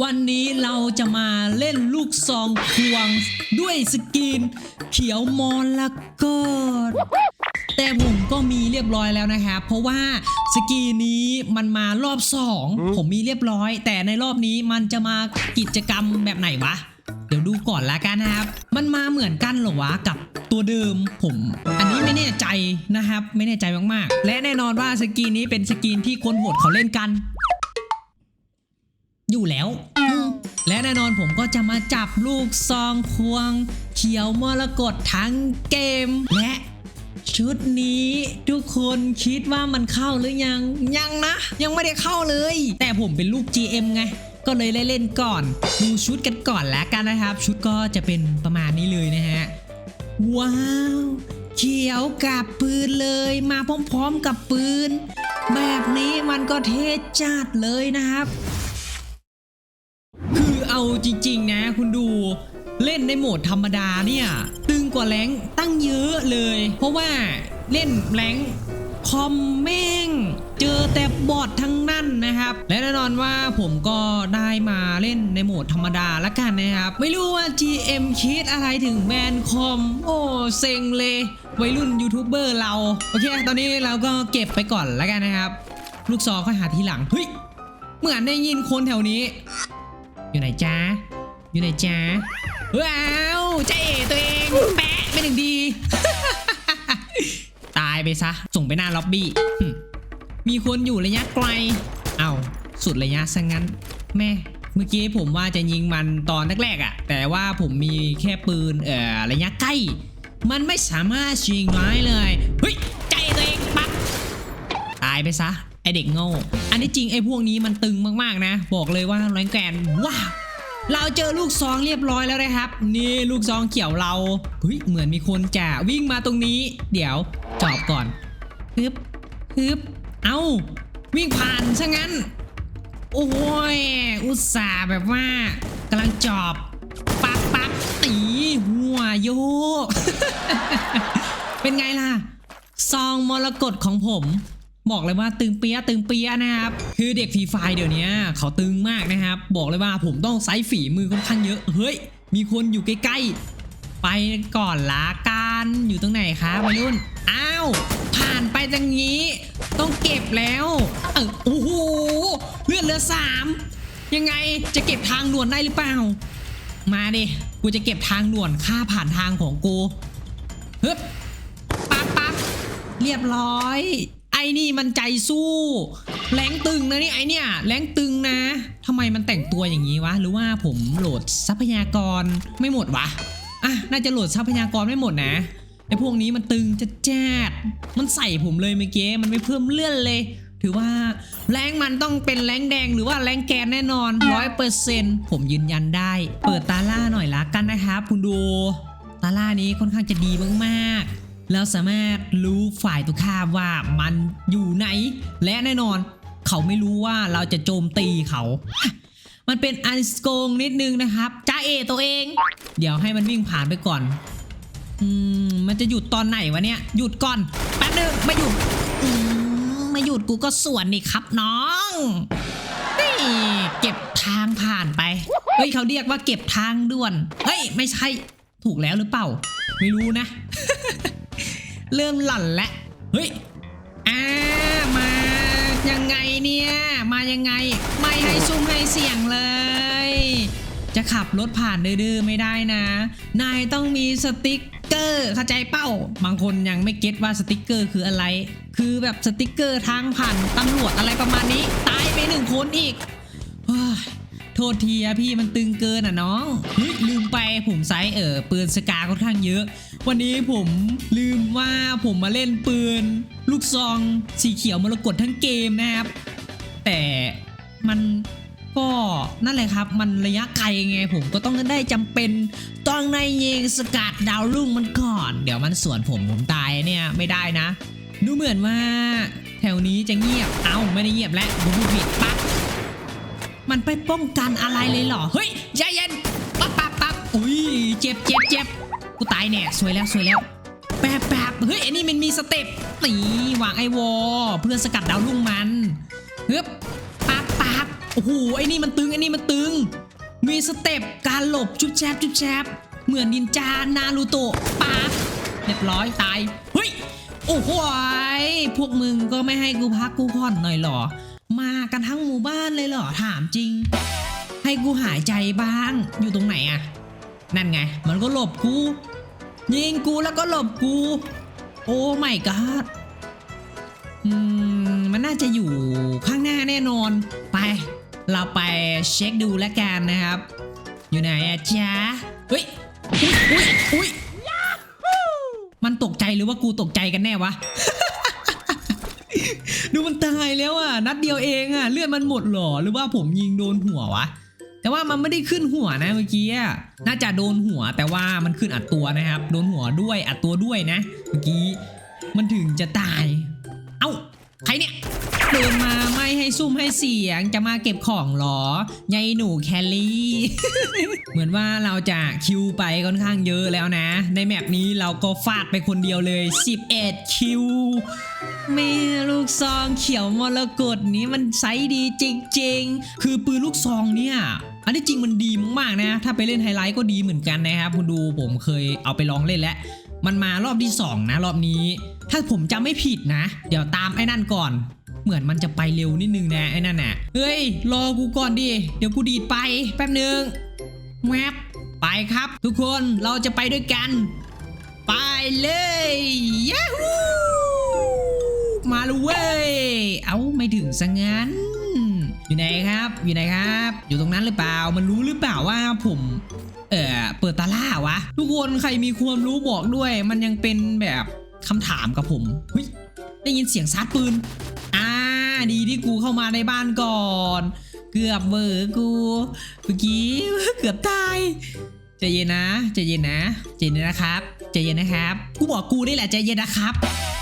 วันนี้เราจะมาเล่นลูกซองควง ด้วยสกินเขียวมอลละกอดแต่ผมก็มีเรียบร้อยแล้วนะครับเพราะว่าสกีนี้มันมารอบสองผมมีเรียบร้อย แต่ในรอบนี้มันจะมากิจกรรมแบบไหนวะ เดี๋ยวดูก่อนละกันนะครับ มันมาเหมือนกันเหรอวะกับตัวเดิมผม อันนี้ไม่แน่ใจนะครับ ไม่แน่ใจมากๆ และแน่นอนว่าสกีนี้เป็นสกีนที่คนโหดเขาเล่นกัน อยู่แล้ว และแน่นอนผมก็จะมาจับลูกซองควง เขียวมรกตทั้งเกม และชุดนี้ทุกคนคิดว่ามันเข้าหรือยังยังนะ ยังไม่ได้เข้าเลย แต่ผมเป็นลูก GM ไง ก็เลยเล่นๆก่อน ดูชุดกันก่อนแล้วกันนะครับ ชุดก็จะเป็นประมาณนี้เลยนะฮะ ว้าวเขียวกับปืนเลยมาพร้อมๆกับปืน แบบนี้มันก็เท่จัดเลยนะครับคือเอา จริงๆนะ คุณดูเล่นในโหมดธรรมดาเนี่ยตึงกว่าแรงตั้งเยอะเลย เพราะว่าเล่นแรงคอมแม่ง เจอแต่บอททั้งนั้นนะครับ และแน่นอนว่าผมก็ได้มาเล่นในโหมดธรรมดาละกันนะครับ ไม่รู้ว่า GM คิดอะไรถึงแบนคอม โอ้เซ็งเลยวัยรุ่นยูทูบเบอร์เรา โอเค ตอนนี้เราก็เก็บไปก่อนละกันนะครับ ลูกซอค่อยหาทีหลัง เฮ้ย เหมือนได้ยินคนแถวนี้ อยู่ไหนจ้าอยู่ไหนจ้าว้าวเจ๊ตัวเองแปะไปหนึ่งดี ตายไปซะ ส่งไปหน้าล็อบบี้ มีคนอยู่ระยะไกล เอาสุดระยะซะงั้น แม่ เมื่อกี้ผมว่าจะยิงมันตอนแรกๆอะ่ะ แต่ว่าผมมีแค่ปืนเอ่อระยะใกล้ มันไม่สามารถยิงน้เลย เฮ้ยใจตัวเองปักตายไปซะ ไอเด็กโง่ อันที่จริงไอ้พวกนี้มันตึงมากๆนะ บอกเลยว่าแรงแกนว้าวเราเจอลูกซองเรียบร้อยแล้วนะครับ นี่ลูกซองเขียวเราเฮ้ยเหมือนมีคนจะวิ่งมาตรงนี้ เดี๋ยวจอบก่อนฮึบฮึบเอาวิ่งผ่านซะงั้น โอ้ยอุตส่าห์แบบว่ากำลังจอบปักปักตีหัวโยเป็นไงล่ะ ซองมรกตของผม บอกเลยว่าตึงเปียตึงเปียนะครับ คือเด็กฟรีไฟเดี๋ยวนี้เขาตึงมากนะครับ บอกเลยว่าผมต้องใช้ฝีมือค่อนข้างเยอะ เฮ้ย มีคนอยู่ใกล้ๆ ไปก่อนละกันอยู่ตรงไหนคะวัยรุ่น อ้าว ผ่านไปตรงนี้ ต้องเก็บแล้ว เออโอ้โหเลือดเหลือสามยังไงจะเก็บทางด่วนได้หรือเปล่า มาดิ กูจะเก็บทางด่วนค่าผ่านทางของกู ฮึบปั๊บปั๊บเรียบร้อย อ้นี่มันใจสู้แรงตึงนะนี่ไอเนี่ยแรงตึงนะทำไมมันแต่งตัวอย่างนี้วะ หรือว่าผมโหลดทรัพยากรไม่หมดวะอะน่าจะโหลดทรัพยากรไม่หมดนะไอพวกนี้มันตึงจะแจ๊ดมันใส่ผมเลยเมื่อกี้มันไม่เพิ่มเลื่อนเลย ถือว่าแรงมันต้องเป็นแรงแดงหรือว่าแรงแกนแน่นอนร้อยเปอร์เซ็นต์ผมยืนยันได้ เปิดตาล่าหน่อยละกันนะครับคุณดูตาล่านี้ค่อนข้างจะดีมากๆ แล้วสามารถรู้ฝ่ายตุข้ามว่ามันอยู่ไหน และแน่นอน เขาไม่รู้ว่าเราจะโจมตีเขา มันเป็นอันสโกงนิดนึงนะครับจ้าเอตัวเอง เดี๋ยวให้มันวิ่งผ่านไปก่อนอืมมันจะหยุดตอนไหนวะเนี่ยหยุดก่อนแป๊บนึงไม่หยุดอืมไม่หยุดกูก็ส่วนนี่ครับน้องนี่เก็บทางผ่านไปเฮ้ยเขาเรียกว่าเก็บทางด่วนเฮ้ยไม่ใช่ถูกแล้วหรือเปล่า ไม่รู้นะ เริ่มหลั่นแล้วเฮ้ยอ่ามายังไงเนี่ยมายังไงไม่ให้ซุ่มให้เสียงเลย จะขับรถผ่านดื้อๆไม่ได้นะ นายต้องมีสติ๊กเกอร์เข้าใจเป้า บางคนยังไม่เก็ตว่าสติ๊กเกอร์คืออะไร คือแบบสติ๊กเกอร์ทางผ่านตำรวจอะไรประมาณนี้ ตายไปหนึ่งคนอีก โทษทีอะพี่มันตึงเกินอะน้องเฮ้ยลืมไปผมไซส์เออปืนสกาค่อนข้างเยอะ วันนี้ผมลืมว่าผมมาเล่นปืน ลูกซองสีเขียวมรกตทั้งเกมนะครับ แต่มันก็นั่นแหละครับ มันระยะไกลไงผมก็ต้องได้จำเป็นต้องในยิงสกัดดาวรุ่งมันก่อน เดี๋ยวมันสวนผมผมตายเนี่ยไม่ได้นะ ดูเหมือนว่าแถวนี้จะเงียบ เอ้าไม่ได้เงียบแล้วผมผิดปั๊บ มันไปป้องกันอะไรเลยเหรอ เฮ้ยใจเย็นปั๊บปั๊บปั๊บอุ้ยเจ็บเจ็บเจ็บกูตายแน่สวยแล้วสวยแล้วแป๊บแป๊บเฮ้ยอันนี้มันมีสเต็ปนี่วางไอวอลเพื่อสกัดดาวรุ่งมันฮึบปั๊บปั๊บโอ้โหไอ้นี่มันตึงไอ้นี่มันตึง มีสเต็ปการหลบจุ๊บแชบจุ๊บแชบเหมือนนินจานารูโตะปาบเรียบร้อยตายเฮ้ยโอ้โหยพวกมึงก็ไม่ให้กูพักกูผ่อนหน่อยหรอ กันทั้งหมู่บ้านเลยเหรอถามจริง ให้กูหายใจบ้างอยู่ตรงไหนอะนั่นไง มันก็หลบกูยิงกูแล้วก็หลบกู โอ้ไม่ก d อืมมันน่าจะอยู่ข้างหน้าแน่นอนไป เราไปเช็คดูแล้วกันนะครับ อยู่ไหนอะจ๊ะเฮ้ยอุ้ยอุ้ยอุ้ยมันตกใจหรือว่ากูตกใจกันแน่วะ ดูมันตายแล้วอะนัดเดียวเองอะเลือดมันหมดหรอหรือว่าผมยิงโดนหัววะแต่ว่ามันไม่ได้ขึ้นหัวนะเมื่อกี้น่าจะโดนหัวแต่ว่ามันขึ้นอัดตัวนะครับ โดนหัวด้วยอัดตัวด้วยนะ เมื่อกี้มันถึงจะตาย เอ้าใครเนี่ย เดินมาไม่ให้ซุ่มให้เสียงจะมาเก็บของเหรอไงหนูแคลรี่ เหมือนว่าเราจะคิวไปค่อนข้างเยอะแล้วนะ ในแมปนี้เราก็ฟาดไปคนเดียวเลย 11 คิวไม่ลูกซองเขียวมรกตนี้มันใช้ดีจริง ๆ คือปืนลูกซองเนี่ยอันที่จริงมันดีมากๆนะ ถ้าไปเล่นไฮไลท์ก็ดีเหมือนกันนะครับคุณดูผมเคยเอาไปลองเล่นแล้ว มันมารอบที่ 2 นะ รอบนี้ ถ้าผมจำไม่ผิดนะ เดี๋ยวตามไอ้นั่นก่อน เหมือนมันจะไปเร็วนิดนึงนะไอ้นั่นน่ะเฮ้ย รอกูก่อนดิ เดี๋ยวกูดีดไปแป๊บนึงแวบไปครับ ทุกคนเราจะไปด้วยกัน ไปเลยย a ฮูมาเลยเว้ย เอาไม่ถึงซะงั้น อยู่ไหนครับ อยู่ไหนครับ อยู่ตรงนั้นหรือเปล่า มันรู้หรือเปล่าว่าผมเออเปิดตาล่าวะ ทุกคนใครมีความรู้บอกด้วย มันยังเป็นแบบคำถามกับผมเฮ้ยได้ยินเสียงซัดปืน ดีที่กูเข้ามาในบ้านก่อน เกือบเบอร์กูเมื่อกี้เกือบตายใจเย็นนะใจเย็นนะใจเย็นนะครับใจเย็นนะครับ กูบอกกูนี่แหละใจเย็นนะครับ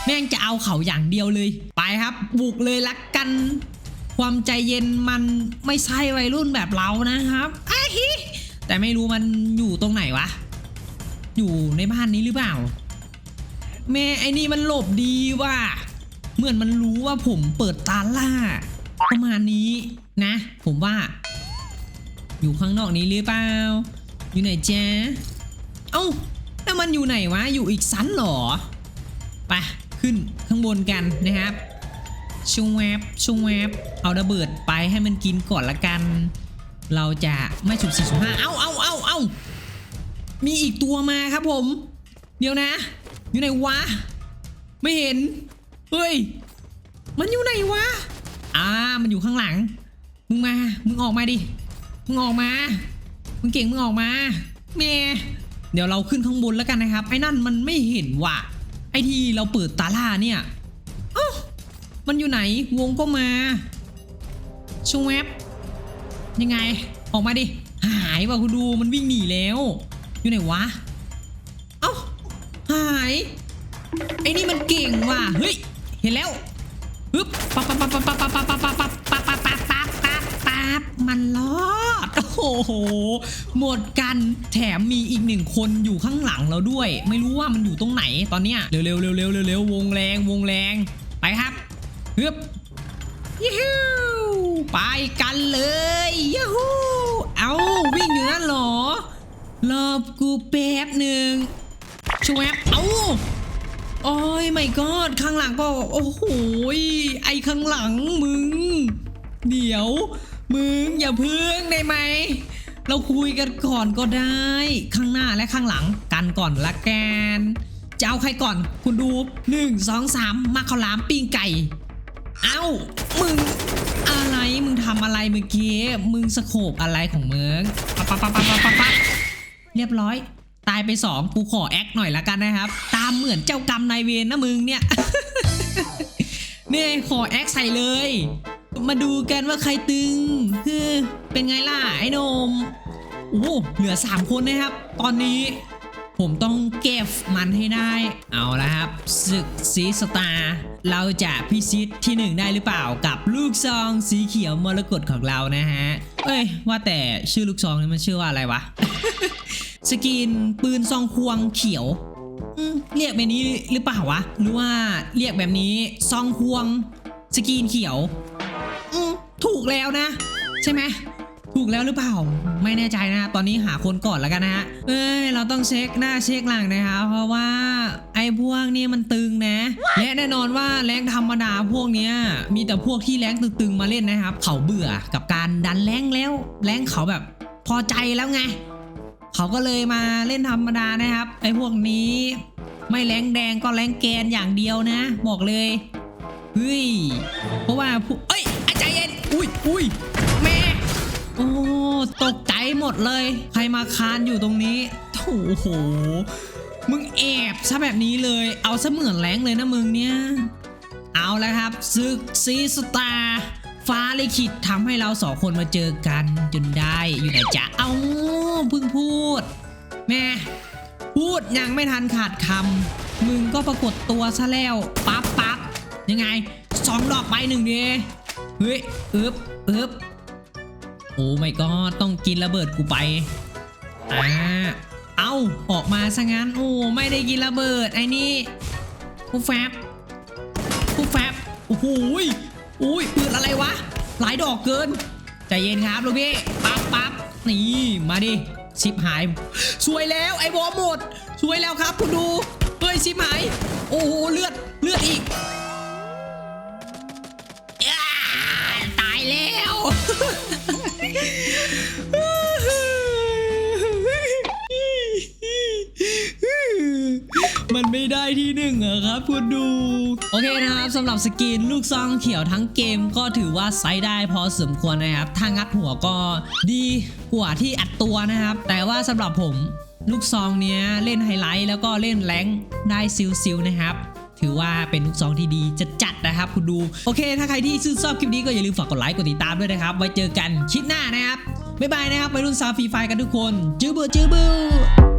แม่งจะเอาเขาอย่างเดียวเลย ไปครับ บุกเลยละกัน ความใจเย็นมันไม่ใช่วัยรุ่นแบบเรานะครับอ้ฮิแต่ไม่รู้มันอยู่ตรงไหนวะ อยู่ในบ้านนี้หรือเปล่า แม่ไอ้นี่มันหลบดีว่ะ เหมือนมันรู้ว่าผมเปิดตาล่า ประมาณนี้นะ ผมว่า อยู่ข้างนอกนี้หรือเปล่า อยู่ไหนจ๊ะเอ้าแล้วมันอยู่ไหนวะ อยู่อีกสันหรอไปขึ้นข้างบนกันนะครับชุงแวบชุงแวบเอาระเบิดไปให้มันกินก่อนละกัน เราจะไม่ฉุกสี่ฉุห้าเอ้าเอ้าเอ้าเอ้ามีอีกตัวมาครับผม เดี๋ยวนะ อยู่ไหนวะ ไม่เห็น เฮ้ย มันอยู่ไหนวะ อ่า มันอยู่ข้างหลัง มึงมา มึงออกมาดิ มึงออกมา มึงเก่งมึงออกมาแม่เดี๋ยวเราขึ้นข้างบนแล้วกันนะครับ ไอ้นั่นมันไม่เห็นว่ะ ไอ้ที่เราเปิดตาล่าเนี่ยเอ้ามันอยู่ไหน วงก็มาชวแวบยังไง ออกมาดิ หายว่ะคุณดู มันวิ่งหนีแล้ว อยู่ไหนวะ เอ้า หาย ไอ้นี่มันเก่งว่ะ เฮ้ย เห็นแล้วฮึบปั๊บปั๊บปั๊บปั๊บปั๊บปั๊บปั๊บปั๊บปั๊บปั๊บปั๊บปั๊บปั๊บปั๊บมันรอดโอ้โหหมดกันแถมมีอีกหนึ่งคนอยู่ข้างหลังเราด้วย ไม่รู้ว่ามันอยู่ตรงไหนตอนเนี้ยเร็วเร็วเร็วเร็วเร็วเร็ววงแรงวงแรงไปครับฮึบยูฮูไปกันเลยยูฮูเอาวิ่งอยู่นั่นเหรอรอบกูแป๊บหนึ่งช่วบเอา โอ้ยไม่กอดข้างหลังก็โอ้โหไอข้างหลังมึง เดี๋ยว มึงอย่าพึ่งได้ไหม เราคุยกันก่อนก็ได้ ข้างหน้าและข้างหลังกันก่อนละกันจะเอาใครก่อน คุณดูหนึ่งสองสามมาข้าวหลามปิ้งไก่ เอ้า มึง อะไรมึงทำอะไรเมื่อกี้ มึงสโคบอะไรของมึงปั๊บปั๊บปั๊บปั๊บปั๊บเรียบร้อย ตายไปสองกูขอแอคหน่อยละกันนะครับ ตามเหมือนเจ้ากรรมนายเวรนะมึงเนี่ยนี่ขอแอคใส่เลย มาดูกันว่าใครตึงเป็นไงล่ะไอ้นมโอ้เหลือ 3 คนนะครับ ตอนนี้ผมต้องเก็บมันให้ได้ เอาละครับศึกซีสตาร์เราจะพิชิตที่หนึ่งได้หรือเปล่ากับลูกซองสีเขียวมรกตของเรานะฮะ เอ้ย ว่าแต่ชื่อลูกซองนี่มันชื่อว่าอะไรวะ สกินปืนซองควงเขียวเรียกแบบนี้หรือเปล่าวะ หรือว่าเรียกแบบนี้ซองควง สกินเขียวถูกแล้วนะ ใช่ไหมถูกแล้วหรือเปล่า ไม่แน่ใจนะ ตอนนี้หาคนก่อนแล้วกันนะฮะเอ้ยเราต้องเช็คหน้าเช็คหลังนะครับเพราะว่าไอ้พวกนี้มันตึงนะ และแน่นอนว่าแรงธรรมดาพวกเนี้ยมีแต่พวกที่แรงตึงๆมาเล่นนะครับ เขาเบื่อกับการดันแรงแล้วแรงเขาแบบพอใจแล้วไง เขาก็เลยมาเล่นธรรมดานะครับไอ้พวกนี้ไม่แรงแดงก็แรงแกนอย่างเดียวนะ บอกเลยเฮ้ยเพราะว่าผู้เอ้ยอะใจเย็นอุ้ยอุ้ยแม่โอ้ตกใจหมดเลย ใครมาคานอยู่ตรงนี้โอ้โหมึงแอบซะแบบนี้เลย เอาซะเหมือนแรงเลยนะมึงเนี่ย เอาแล้วครับ ซึกซีสตาร์ ลิขิตทำให้เราสองคนมาเจอกันจนได้อยู่ไหนจ๊ะเอาเพิ่งพูด แม่พูดยังไม่ทันขาดคำมึงก็ปรากฏตัวซะแล้วปั๊บปั๊บยังไงสองดอกไปหนึ่งดีเฮ้ยอึบอึบโอ้ไม่ก็ต้องกินระเบิดกูไปอ่าเอาออกมาซะงั้นโอ้ไม่ได้กินระเบิดไอ้นี่กูแฟบปุ๊บแฟบโอ้โหยอุ้ยปืนอะไรวะ หลายดอกเกิน ใจเย็นครับลูกพี่ปั๊บปั๊บนี่มาดิชิปหายสวยแล้วไอ้บอหมดสวยแล้วครับคุณดูเฮ้ยชิปหาย โอ้โหเลือดเลือดอีก ได้ที่หนึ่งอะครับคุณดู โอเคนะครับสำหรับสกินลูกซองเขียวทั้งเกมก็ถือว่าไซส์ได้พอสมควรนะครับ ถ้างัดหัวก็ดีกว่าที่อัดตัวนะครับ แต่ว่าสำหรับผมลูกซองเนี้ยเล่นไฮไลท์แล้วก็เล่นแรงได้ซิลๆนะครับถือว่าเป็นลูกซองที่ดีจะจัดๆนะครับ คุณดู โอเค ถ้าใครที่ชื่นชอบคลิปนี้ก็อย่าลืมฝากกดไลค์กดติดตามด้วยนะครับ ไว้เจอกันคลิปหน้านะครับ บ๊ายบายนะครับไปรุ่นซาฟีไฟกันทุกคนจื้อเบือจื้อเบือ